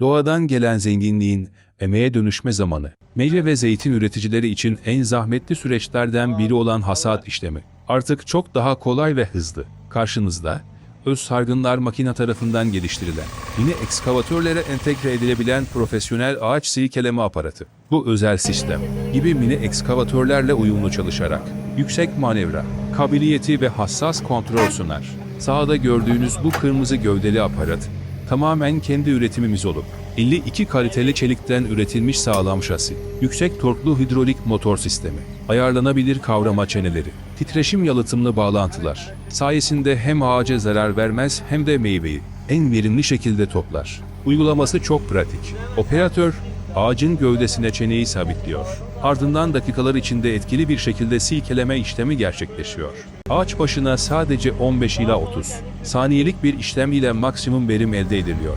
Doğadan gelen zenginliğin emeğe dönüşme zamanı. Meyve ve zeytin üreticileri için en zahmetli süreçlerden biri olan hasat işlemi. Artık çok daha kolay ve hızlı. Karşınızda öz sargınlar makine tarafından geliştirilen, yine ekskavatörlere entegre edilebilen profesyonel ağaç silkeleme aparatı. Bu özel sistem gibi mini ekskavatörlerle uyumlu çalışarak yüksek manevra, kabiliyeti ve hassas kontrol sunar. Sağda gördüğünüz bu kırmızı gövdeli aparat tamamen kendi üretimimiz olup 52 kaliteli çelikten üretilmiş sağlam şasi, yüksek torklu hidrolik motor sistemi, ayarlanabilir kavrama çeneleri, titreşim yalıtımlı bağlantılar sayesinde hem ağaca zarar vermez hem de meyveyi en verimli şekilde toplar. Uygulaması çok pratik. Operatör ağacın gövdesine çeneyi sabitliyor. Ardından dakikalar içinde etkili bir şekilde silkeleme işlemi gerçekleşiyor. Ağaç başına sadece 15 ila 30 saniyelik bir işlem ile maksimum verim elde ediliyor.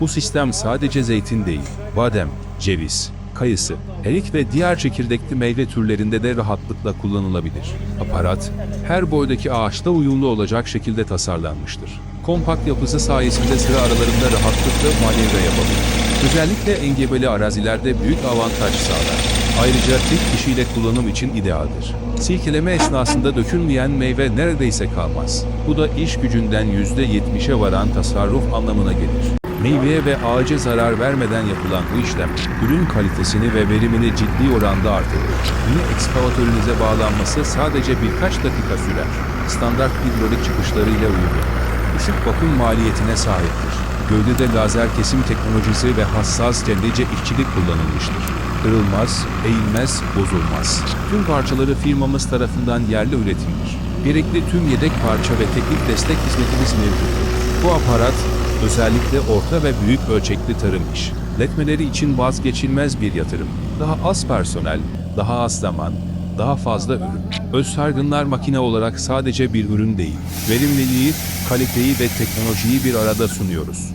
Bu sistem sadece zeytin değil, badem, ceviz, kayısı, erik ve diğer çekirdekli meyve türlerinde de rahatlıkla kullanılabilir. Aparat, her boydaki ağaçta uyumlu olacak şekilde tasarlanmıştır. Kompakt yapısı sayesinde sıra aralarında rahatlıkla manevra yapabilir. Özellikle engebeli arazilerde büyük avantaj sağlar. Ayrıca tek kişiyle kullanım için idealdir. Silkeleme esnasında dökülmeyen meyve neredeyse kalmaz. Bu da iş gücünden %70'e varan tasarruf anlamına gelir. Meyveye ve ağaca zarar vermeden yapılan bu işlem, ürün kalitesini ve verimini ciddi oranda artırır. Yine ekskavatörünüze bağlanması sadece birkaç dakika sürer. Standart hidrolik çıkışlarıyla uyumlu. Düşük bakım maliyetine sahiptir. Gövdede lazer kesim teknolojisi ve hassas cellice işçilik kullanılmıştır. Kırılmaz, eğilmez, bozulmaz. Tüm parçaları firmamız tarafından yerli üretimdir. Gerekli tüm yedek parça ve teknik destek hizmetimiz mevcuttur. Bu aparat özellikle orta ve büyük ölçekli tarım iş. Letmeleri için vazgeçilmez bir yatırım. Daha az personel, daha az zaman, daha fazla ürün. Öz sargınlar makine olarak sadece bir ürün değil, verimliliği, kaliteyi ve teknolojiyi bir arada sunuyoruz.